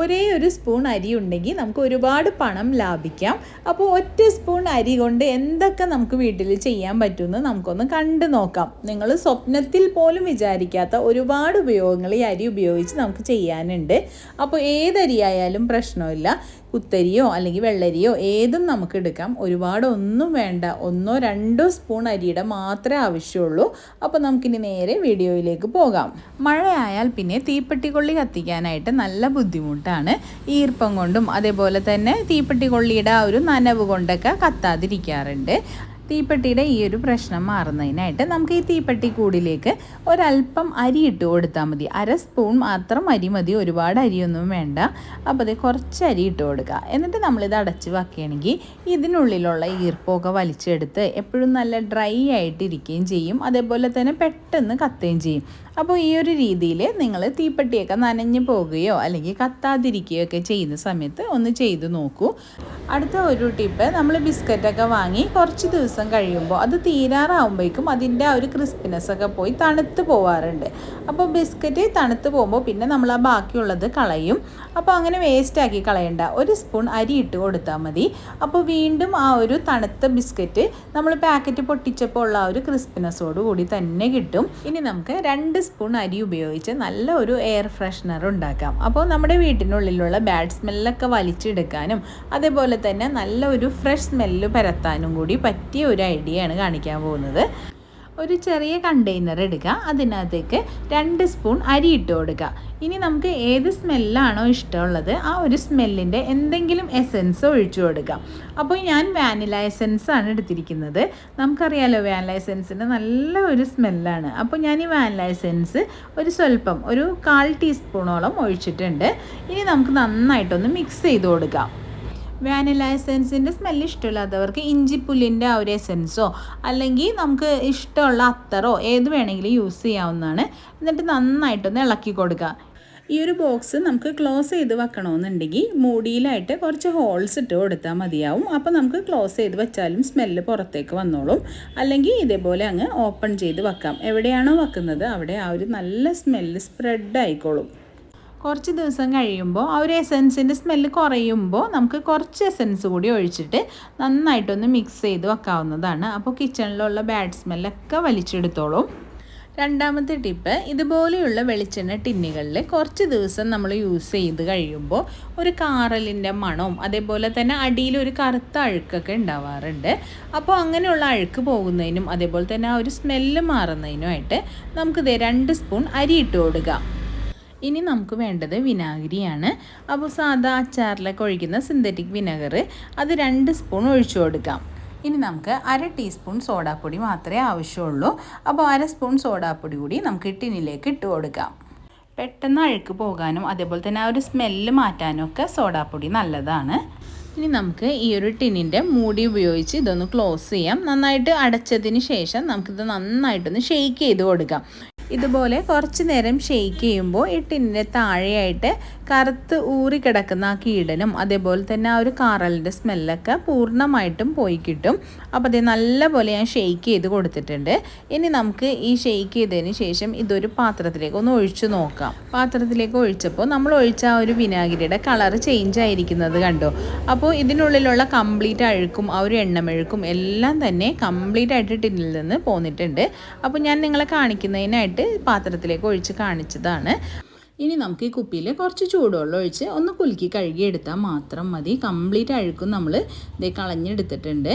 ഒരേ ഒരു സ്പൂൺ അരി ഉണ്ടെങ്കിൽ നമുക്ക് ഒരുപാട് പണം ലാഭിക്കാം. അപ്പോൾ ഒറ്റ സ്പൂൺ അരി കൊണ്ട് എന്തൊക്കെ നമുക്ക് വീട്ടിൽ ചെയ്യാൻ പറ്റുമെന്ന് നമുക്കൊന്ന് കണ്ടു നോക്കാം. നിങ്ങൾ സ്വപ്നത്തിൽ പോലും വിചാരിക്കാത്ത ഒരുപാട് ഉപയോഗങ്ങൾ ഈ അരി ഉപയോഗിച്ച് നമുക്ക് ചെയ്യാനുണ്ട്. അപ്പോൾ ഏതരിയായാലും പ്രശ്നമില്ല. കുത്തരിയോ അല്ലെങ്കിൽ വെള്ളരിയോ ഏതും നമുക്ക് എടുക്കാം. ഒരുപാട് ഒന്നും വേണ്ട. ഒന്നോ രണ്ടോ സ്പൂൺ അരിയുടെ മാത്രമേ ആവശ്യമുള്ളൂ. അപ്പോൾ നമുക്കിനി നേരെ വീഡിയോയിലേക്ക് പോകാം. മഴയായാൽ പിന്നെ തീപ്പെട്ടിക്കൊള്ളി കത്തിക്കാനായിട്ട് നല്ല ബുദ്ധിമുട്ടാണ്. ഈർപ്പം കൊണ്ടും അതേപോലെ തന്നെ തീപ്പെട്ടിക്കൊള്ളിയുടെ ആ ഒരു നനവ് കൊണ്ടൊക്കെ കത്താതിരിക്കാറുണ്ട്. തീപ്പെട്ടിയുടെ ഈ ഒരു പ്രശ്നം മാറുന്നതിനായിട്ട് നമുക്ക് ഈ തീപ്പെട്ടി കൂടിലേക്ക് ഒരല്പം അരി ഇട്ട് കൊടുത്താൽ മതി. അര സ്പൂൺ മാത്രം അരി മതി. ഒരുപാട് അരിയൊന്നും വേണ്ട. അപ്പോൾ അത് കുറച്ച് അരി ഇട്ട് കൊടുക്കുക. എന്നിട്ട് നമ്മളിത് അടച്ച് വെക്കുകയാണെങ്കിൽ ഇതിനുള്ളിലുള്ള ഈർപ്പമൊക്കെ വലിച്ചെടുത്ത് എപ്പോഴും നല്ല ഡ്രൈ ആയിട്ടിരിക്കുകയും ചെയ്യും. അതേപോലെ തന്നെ പെട്ടെന്ന് കത്തുകയും ചെയ്യും. അപ്പോൾ ഈ ഒരു രീതിയിൽ നിങ്ങൾ തീപ്പെട്ടിയൊക്കെ നനഞ്ഞു പോകുകയോ അല്ലെങ്കിൽ കത്താതിരിക്കുകയോ ഒക്കെ ചെയ്യുന്ന സമയത്ത് ഒന്ന് ചെയ്ത് നോക്കൂ. അടുത്ത ഒരു ടിപ്പ് നമ്മൾ ബിസ്ക്കറ്റൊക്കെ വാങ്ങി കുറച്ച് ദിവസം കഴിയുമ്പോൾ അത് തീരാറാവുമ്പോഴേക്കും അതിന്റെ ആ ഒരു ക്രിസ്പിനെസ് ഒക്കെ പോയി തണുത്ത് പോവാറുണ്ട്. അപ്പോൾ ബിസ്ക്കറ്റ് തണുത്ത് പോകുമ്പോൾ പിന്നെ നമ്മൾ ആ ബാക്കിയുള്ളത് കളയും. അപ്പോൾ അങ്ങനെ വേസ്റ്റാക്കി കളയണ്ട. ഒരു സ്പൂൺ അരി ഇട്ട് കൊടുത്താൽ മതി. അപ്പോൾ വീണ്ടും ആ ഒരു തണുത്ത ബിസ്ക്കറ്റ് നമ്മൾ പാക്കറ്റ് പൊട്ടിച്ചപ്പോൾ ഉള്ള ആ ഒരു ക്രിസ്പിനെസ്സോട് കൂടി തന്നെ കിട്ടും. ഇനി നമുക്ക് രണ്ട് സ്പൂൺ അരി ഉപയോഗിച്ച് നല്ല ഒരു എയർ ഫ്രഷ്നർ ഉണ്ടാക്കാം. അപ്പോൾ നമ്മുടെ വീട്ടിനുള്ളിലുള്ള ബാഡ് സ്മെല്ലൊക്കെ വലിച്ചെടുക്കാനും അതേപോലെ തന്നെ നല്ല ഒരു ഫ്രഷ് സ്മെല്ല് പരത്താനും കൂടി പറ്റിയ ഒരു ഐഡിയയാണ് കാണിക്കാൻ പോകുന്നത്. ഒരു ചെറിയ കണ്ടെയ്നർ എടുക്കുക. അതിനകത്തേക്ക് രണ്ട് സ്പൂൺ അരി ഇട്ട് കൊടുക്കുക. ഇനി നമുക്ക് ഏത് സ്മെല്ലാണോ ഇഷ്ടമുള്ളത് ആ ഒരു സ്മെല്ലിന്റെ എന്തെങ്കിലും എസെൻസ് ഒഴിച്ചു കൊടുക്കാം അപ്പോൾ ഞാൻ വാനില എസെൻസ് ആണ് എടുത്തിരിക്കുന്നത്. നമുക്കറിയാലോ വാനില എസെൻസിന്റെ നല്ല ഒരു സ്മെല്ലാണ് അപ്പോൾ ഞാൻ ഈ വാനില എസെൻസ് ഒരു സ്വല്പം ഒരു കാൽ ടീസ്പൂണോളം ഒഴിച്ചിട്ടുണ്ട്. ഇനി നമുക്ക് നന്നായിട്ടൊന്ന് മിക്സ് ചെയ്ത് കൊടുക്കാം. വാനില എസെൻസിന്റെ സ്മെല്ല് ഇഷ്ടമില്ലാത്തവർക്ക് ഇഞ്ചിപ്പുല്ലിന്റെ ആ ഒരു എസെൻസോ അല്ലെങ്കിൽ നമുക്ക് ഇഷ്ടമുള്ള അത്തറോ ഏത് വേണമെങ്കിലും യൂസ് ചെയ്യാവുന്നതാണ്. എന്നിട്ട് നന്നായിട്ടൊന്ന് ഇളക്കി കൊടുക്കുക. ഈ ഒരു ബോക്സ് നമുക്ക് ക്ലോസ് ചെയ്ത് വെക്കണമെന്നുണ്ടെങ്കിൽ മൂടിയിലായിട്ട് കുറച്ച് ഹോൾസ് ഇട്ട് കൊടുത്താൽ മതിയാവും. അപ്പോൾ നമുക്ക് ക്ലോസ് ചെയ്ത് വെച്ചാലും സ്മെല്ല് പുറത്തേക്ക് വന്നോളും. അല്ലെങ്കിൽ ഇതേപോലെ അങ്ങ് ഓപ്പൺ ചെയ്ത് വെക്കാം. എവിടെയാണോ വെക്കുന്നത് അവിടെ ആ ഒരു നല്ല സ്മെല്ല് സ്പ്രെഡ് ആയിക്കോളും. കുറച്ച് ദിവസം കഴിയുമ്പോൾ ആ ഒരു എസെൻസിന്റെ സ്മെല്ല് കുറയുമ്പോൾ നമുക്ക് കുറച്ച് എസെൻസ് കൂടി ഒഴിച്ചിട്ട് നന്നായിട്ടൊന്ന് മിക്സ് ചെയ്ത് വെക്കാവുന്നതാണ്. അപ്പോൾ കിച്ചണിലുള്ള ബാഡ് സ്മെല്ലൊക്കെ വലിച്ചെടുത്തോളും. രണ്ടാമത്തെ ടിപ്പ് ഇതുപോലെയുള്ള വെളിച്ചെണ്ണ ടിന്നുകളിൽ കുറച്ച് ദിവസം നമ്മൾ യൂസ് ചെയ്ത് കഴിയുമ്പോൾ ഒരു കാറലിന്റെ മണവും അതേപോലെ തന്നെ അടിയിൽ ഒരു കറുത്ത അഴുക്കൊക്കെ ഉണ്ടാവാറുണ്ട്. അപ്പോൾ അങ്ങനെയുള്ള അഴുക്ക് പോകുന്നതിനും അതേപോലെ തന്നെ ആ ഒരു സ്മെല്ല് മാറുന്നതിനുമായിട്ട് നമുക്കിത് രണ്ട് സ്പൂൺ അരി ഇട്ട് കൊടുക്കാം. ഇനി നമുക്ക് വേണ്ടത് വിനാഗിരിയാണ്. അപ്പോൾ സാധാ അച്ചാറിലൊക്കെ ഒഴിക്കുന്ന സിന്തറ്റിക് വിനെഗർ അത് രണ്ട് സ്പൂൺ ഒഴിച്ചു കൊടുക്കാം. ഇനി നമുക്ക് അര ടീസ്പൂൺ സോഡാപ്പൊടി മാത്രമേ ആവശ്യമുള്ളൂ. അപ്പോൾ അര സ്പൂൺ സോഡാപ്പൊടി കൂടി നമുക്ക് ടിന്നിലേക്ക് ഇട്ട് കൊടുക്കാം. പെട്ടെന്ന് അഴുക്ക് പോകാനും അതേപോലെ തന്നെ ആ ഒരു സ്മെല്ല് മാറ്റാനും ഒക്കെ സോഡാപ്പൊടി നല്ലതാണ്. ഇനി നമുക്ക് ഈ ഒരു ടിന്നിന്റെ മൂടി ഉപയോഗിച്ച് ഇതൊന്ന് ക്ലോസ് ചെയ്യാം. നന്നായിട്ട് അടച്ചതിന് ശേഷം നമുക്കിത് നന്നായിട്ടൊന്ന് ഷെയ്ക്ക് ചെയ്ത് കൊടുക്കാം. ഇതുപോലെ കുറച്ച് നേരം ഷെയ്ക്ക് ചെയ്യുമ്പോൾ ഈ ടിന്നിന്റെ താഴെയായിട്ട് കറുത്ത് ഊറി കിടക്കുന്ന ആ കീടനും അതേപോലെ തന്നെ ആ ഒരു കാറലിന്റെ സ്മെല്ലൊക്കെ പൂർണമായിട്ടും പോയി കിട്ടും. അപ്പോൾ അത് നല്ലപോലെ ഞാൻ ഷെയ്ക്ക് ചെയ്ത് കൊടുത്തിട്ടുണ്ട്. ഇനി നമുക്ക് ഈ ഷെയ്ക്ക് ചെയ്തതിന് ശേഷം ഇതൊരു പാത്രത്തിലേക്ക് ഒന്ന് ഒഴിച്ചു നോക്കാം. പാത്രത്തിലേക്ക് ഒഴിച്ചപ്പോൾ നമ്മൾ ഒഴിച്ച ആ ഒരു വിനാഗിരിയുടെ കളർ ചേഞ്ച് ആയിരിക്കുന്നത് കണ്ടു? അപ്പോൾ ഇതിനുള്ളിലുള്ള കംപ്ലീറ്റ് അഴുക്കും ആ ഒരു എണ്ണമെഴുക്കും എല്ലാം തന്നെ കംപ്ലീറ്റ് ആയിട്ട് ടിന്നിൽ നിന്ന് പോന്നിട്ടുണ്ട്. അപ്പോൾ ഞാൻ നിങ്ങളെ കാണിക്കുന്നതിനായിട്ട് പാത്രത്തിലേക്ക് ഒഴിച്ച് കാണിച്ചതാണ്. ഇനി നമുക്ക് ഈ കുപ്പിയിൽ കുറച്ച് ചൂടുവെള്ളം ഒഴിച്ച് ഒന്ന് കുലുക്കി കഴുകിയെടുത്താൽ മാത്രം മതി. കംപ്ലീറ്റ് അഴുക്കും നമ്മൾ ഇത് കളഞ്ഞെടുത്തിട്ടുണ്ട്.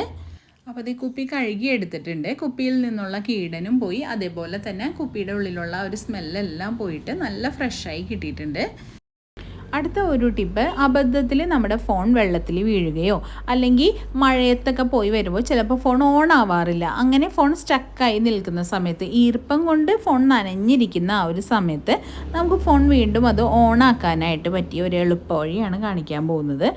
അപ്പോൾ ഈ കുപ്പി കഴുകിയെടുത്തിട്ടുണ്ട്. കുപ്പിയിൽ നിന്നുള്ള കീടനും പോയി. അതേപോലെ തന്നെ കുപ്പിയുടെ ഉള്ളിലുള്ള ഒരു സ്മെല്ലെല്ലാം പോയിട്ട് നല്ല ഫ്രഷായി കിട്ടിയിട്ടുണ്ട്. അടുത്ത ഒരു ടിപ്പ് അബദ്ധത്തിൽ നമ്മുടെ ഫോൺ വെള്ളത്തിൽ വീഴുകയോ അല്ലെങ്കിൽ മഴയത്തൊക്കെ പോയി വരുമ്പോൾ ചിലപ്പോൾ ഫോൺ ഓൺ ആവാറില്ല. അങ്ങനെ ഫോൺ സ്റ്റക്കായി നിൽക്കുന്ന സമയത്ത് ഈർപ്പം കൊണ്ട് ഫോൺ നനഞ്ഞിരിക്കുന്ന ആ ഒരു സമയത്ത് നമുക്ക് ഫോൺ വീണ്ടും അത് ഓൺ ആക്കാനായിട്ട് പറ്റിയ ഒരു എളുപ്പ വഴിയാണ് കാണിക്കാൻ പോകുന്നത്.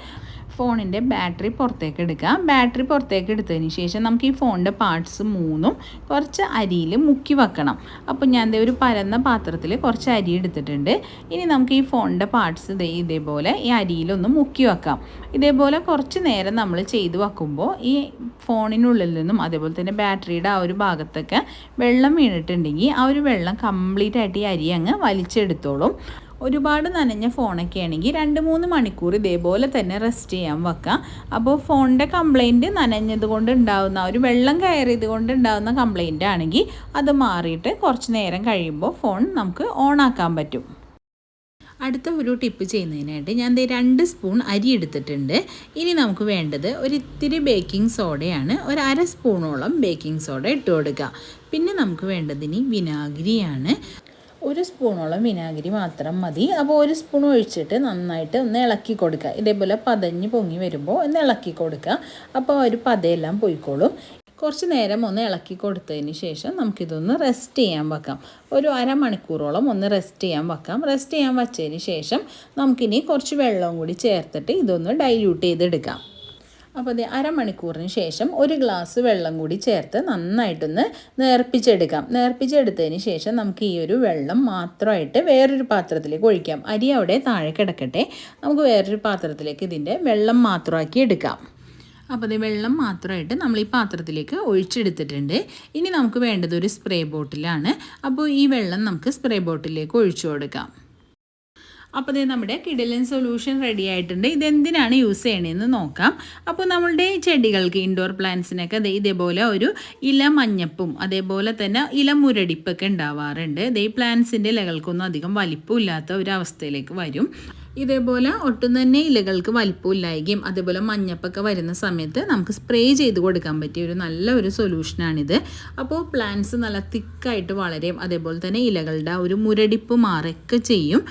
ഫോണിന്റെ ബാറ്ററി പുറത്തേക്ക് എടുക്കുക. ബാറ്ററി പുറത്തേക്ക് എടുത്തതിന് ശേഷം നമുക്ക് ഈ ഫോണിന്റെ പാർട്സ് മൂന്നും കുറച്ച് അരിയിൽ മുക്കി വെക്കണം. അപ്പോൾ ഞാൻ ദേ ഒരു പരന്ന പാത്രത്തിൽ കുറച്ച് അരി എടുത്തിട്ടുണ്ട്. ഇനി നമുക്ക് ഈ ഫോണിന്റെ പാർട്സ് ഇതേ ഇതേപോലെ ഈ അരിയിലൊന്ന് മുക്കി വെക്കാം. ഇതേപോലെ കുറച്ച് നേരം നമ്മൾ ചെയ്ത് വെക്കുമ്പോൾ ഈ ഫോണിനുള്ളിൽ നിന്നും അതേപോലെ തന്നെ ബാറ്ററിയുടെ ആ ഒരു ഭാഗത്തൊക്കെ വെള്ളം വീണിട്ടുണ്ടെങ്കിൽ ആ ഒരു വെള്ളം കംപ്ലീറ്റ് ആയിട്ട് ഈ അരി അങ്ങ് വലിച്ചെടുത്തോളും. ഒരുപാട് നനഞ്ഞ ഫോണൊക്കെ ആണെങ്കിൽ രണ്ട് മൂന്ന് മണിക്കൂർ ഇതേപോലെ തന്നെ റെസ്റ്റ് ചെയ്യാൻ വെക്കാം. അപ്പോൾ ഫോണിന്റെ കംപ്ലൈന്റ് നനഞ്ഞത് കൊണ്ട് ഉണ്ടാകുന്ന ഒരു വെള്ളം കയറിയത് കൊണ്ട് ഉണ്ടാകുന്ന ആണെങ്കിൽ അത് മാറിയിട്ട് കുറച്ച് നേരം കഴിയുമ്പോൾ ഫോൺ നമുക്ക് ഓൺ ആക്കാൻ പറ്റും. അടുത്ത ഒരു ടിപ്പ് ചെയ്യുന്നതിനായിട്ട് ഞാൻ രണ്ട് സ്പൂൺ അരി എടുത്തിട്ടുണ്ട്. ഇനി നമുക്ക് വേണ്ടത് ഒരു ഇത്തിരി ബേക്കിംഗ് സോഡയാണ് ഒരു അര സ്പൂണോളം ബേക്കിംഗ് സോഡ ഇട്ട് കൊടുക്കുക. പിന്നെ നമുക്ക് വേണ്ടത് ഇനി വിനാഗിരിയാണ്. ഒരു സ്പൂണോളം വിനാഗിരി മാത്രം മതി. അപ്പോൾ ഒരു സ്പൂൺ ഒഴിച്ചിട്ട് നന്നായിട്ട് ഒന്ന് ഇളക്കി കൊടുക്കുക. ഇതേപോലെ പതഞ്ഞ് പൊങ്ങി വരുമ്പോൾ ഒന്ന് ഇളക്കി കൊടുക്കുക. അപ്പോൾ ഒരു പതയെല്ലാം പോയിക്കോളും. കുറച്ച് നേരം ഒന്ന് ഇളക്കി കൊടുത്തതിന് ശേഷം നമുക്കിതൊന്ന് റെസ്റ്റ് ചെയ്യാൻ വെക്കാം. ഒരു അരമണിക്കൂറോളം ഒന്ന് റെസ്റ്റ് ചെയ്യാൻ വെക്കാം. റെസ്റ്റ് ചെയ്യാൻ വച്ചതിന് ശേഷം നമുക്കിനി കുറച്ച് വെള്ളവും കൂടി ചേർത്തിട്ട് ഇതൊന്ന് ഡൈല്യൂട്ട് ചെയ്തെടുക്കാം. അപ്പോൾ അത് അരമണിക്കൂറിന് ശേഷം ഒരു ഗ്ലാസ് വെള്ളം കൂടി ചേർത്ത് നന്നായിട്ടൊന്ന് നേർപ്പിച്ചെടുക്കാം. നേർപ്പിച്ചെടുത്തതിന് ശേഷം നമുക്ക് ഈ ഒരു വെള്ളം മാത്രമായിട്ട് വേറൊരു പാത്രത്തിലേക്ക് ഒഴിക്കാം. അരി അവിടെ താഴെ കിടക്കട്ടെ. നമുക്ക് വേറൊരു പാത്രത്തിലേക്ക് ഇതിന്റെ വെള്ളം മാത്രമാക്കി എടുക്കാം. അപ്പോൾ അത് വെള്ളം മാത്രമായിട്ട് നമ്മൾ ഈ പാത്രത്തിലേക്ക് ഒഴിച്ചെടുത്തിട്ടുണ്ട്. ഇനി നമുക്ക് വേണ്ടത് ഒരു സ്പ്രേ ബോട്ടിലാണ്. അപ്പോൾ ഈ വെള്ളം നമുക്ക് സ്പ്രേ ബോട്ടിലേക്ക് ഒഴിച്ചു കൊടുക്കാം. അപ്പോൾ ഇത് നമ്മുടെ കിടലൻ സൊല്യൂഷൻ റെഡി ആയിട്ടുണ്ട്. ഇതെന്തിനാണ് യൂസ് ചെയ്യണതെന്ന് നോക്കാം. അപ്പോൾ നമ്മളുടെ ചെടികൾക്ക് ഇൻഡോർ പ്ലാന്റ്സിനൊക്കെ ഇതേപോലെ ഒരു ഇല മഞ്ഞപ്പും അതേപോലെ തന്നെ ഇല മുരടിപ്പൊക്കെ ഉണ്ടാവാറുണ്ട്. ഈ പ്ലാന്റ്സിന്റെ ഇലകൾക്കൊന്നും അധികം വലിപ്പമില്ലാത്ത ഒരു അവസ്ഥയിലേക്ക് വരും. ഇതേപോലെ ഒട്ടും തന്നെ ഇലകൾക്ക് വലിപ്പമില്ലായിരിക്കും അതേപോലെ മഞ്ഞപ്പൊക്കെ വരുന്ന സമയത്ത് നമുക്ക് സ്പ്രേ ചെയ്ത് കൊടുക്കാൻ പറ്റിയ ഒരു നല്ല ഒരു സൊല്യൂഷനാണിത് അപ്പോൾ പ്ലാന്റ്സ് നല്ല തിക്കായിട്ട് വളരെയും അതേപോലെ തന്നെ ഇലകളുടെ ഒരു മുരടിപ്പ് മാറൊക്കെ ചെയ്യും.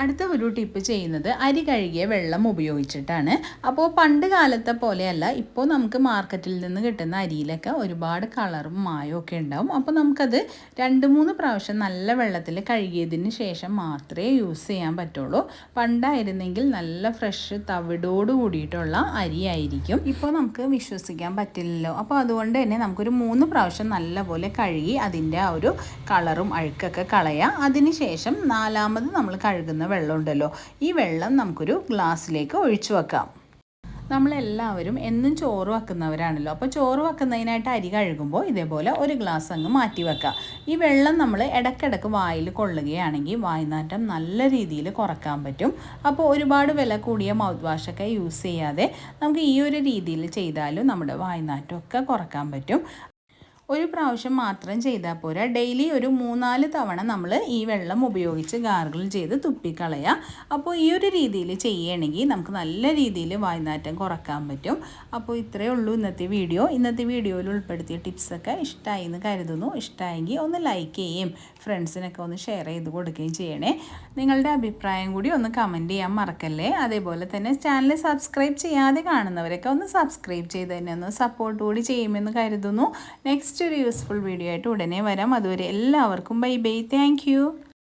അടുത്ത ഒരു ടിപ്പ് ചെയ്യുന്നത് അരി കഴുകിയ വെള്ളം ഉപയോഗിച്ചിട്ടാണ്. അപ്പോൾ പണ്ട് കാലത്തെ പോലെയല്ല ഇപ്പോൾ നമുക്ക് മാർക്കറ്റിൽ നിന്ന് കിട്ടുന്ന അരിയിലൊക്കെ ഒരുപാട് കളറും മായവും ഒക്കെ ഉണ്ടാവും. അപ്പോൾ നമുക്കത് രണ്ട് മൂന്ന് പ്രാവശ്യം നല്ല വെള്ളത്തിൽ കഴുകിയതിന് ശേഷം മാത്രമേ യൂസ് ചെയ്യാൻ പറ്റുള്ളൂ. പണ്ടായിരുന്നെങ്കിൽ നല്ല ഫ്രഷ് തവിടോട് കൂടിയിട്ടുള്ള അരിയായിരിക്കും. ഇപ്പോൾ നമുക്ക് വിശ്വസിക്കാൻ പറ്റില്ലല്ലോ. അപ്പോൾ അതുകൊണ്ട് തന്നെ നമുക്കൊരു മൂന്ന് പ്രാവശ്യം നല്ലപോലെ കഴുകി അതിന്റെ ആ ഒരു കളറും അഴുക്കൊക്കെ കളയാം. അതിന് ശേഷം നാലാമത് നമ്മൾ കഴുകുന്ന വെള്ളം ഉണ്ടല്ലോ ഈ വെള്ളം നമുക്കൊരു ഗ്ലാസ്സിലേക്ക് ഒഴിച്ചു വെക്കാം. നമ്മളെല്ലാവരും എന്നും ചോറ് വെക്കുന്നവരാണല്ലോ. അപ്പോൾ ചോറ് വെക്കുന്നതിനായിട്ട് അരി കഴുകുമ്പോൾ ഇതേപോലെ ഒരു ഗ്ലാസ് അങ്ങ് മാറ്റി വെക്കുക ഈ വെള്ളം നമ്മൾ ഇടയ്ക്കിടയ്ക്ക് വായിൽ കൊള്ളുകയാണെങ്കിൽ വായ്നാറ്റം നല്ല രീതിയിൽ കുറയ്ക്കാൻ പറ്റും. അപ്പോൾ ഒരുപാട് വില കൂടിയ മൗത്ത് വാഷൊക്കെ യൂസ് ചെയ്യാതെ നമുക്ക് ഈ ഒരു രീതിയിൽ ചെയ്താലും നമ്മുടെ വായ്നാറ്റമൊക്കെ കുറയ്ക്കാൻ പറ്റും. ഒരു പ്രാവശ്യം മാത്രം ചെയ്താൽ പോരാ. ഡെയിലി ഒരു മൂന്നാൽ തവണ നമ്മൾ ഈ വെള്ളം ഉപയോഗിച്ച് ഗാർഗിൾ ചെയ്ത് തുപ്പിക്കളയുക അപ്പോൾ ഈ ഒരു രീതിയിൽ ചെയ്യണമെങ്കിൽ നമുക്ക് നല്ല രീതിയിൽ വായ്നാറ്റം കുറയ്ക്കാൻ പറ്റും. അപ്പോൾ ഇത്രയേ ഉള്ളൂ ഇന്നത്തെ വീഡിയോ. ഇന്നത്തെ വീഡിയോയിൽ ഉൾപ്പെടുത്തിയ ടിപ്സൊക്കെ ഇഷ്ടമായി എന്ന് കരുതുന്നു. ഇഷ്ടമായെങ്കിൽ ഒന്ന് ലൈക്ക് ചെയ്യുകയും ഫ്രണ്ട്സിനൊക്കെ ഒന്ന് ഷെയർ ചെയ്ത് കൊടുക്കുകയും ചെയ്യണേ. നിങ്ങളുടെ അഭിപ്രായം കൂടി ഒന്ന് കമന്റ് ചെയ്യാൻ മറക്കല്ലേ? അതേപോലെ തന്നെ ചാനൽ സബ്സ്ക്രൈബ് ചെയ്യാതെ കാണുന്നവരൊക്കെ ഒന്ന് സബ്സ്ക്രൈബ് ചെയ്ത് തന്നെ ഒന്ന് സപ്പോർട്ട് കൂടി ചെയ്യുമെന്ന് കരുതുന്നു. നെക്സ്റ്റ് ഒരു യൂസ്ഫുൾ വീഡിയോ ആയിട്ട് ഉടനെ വരാം. അതുവരെ എല്ലാവർക്കും ബൈ ബൈ. താങ്ക്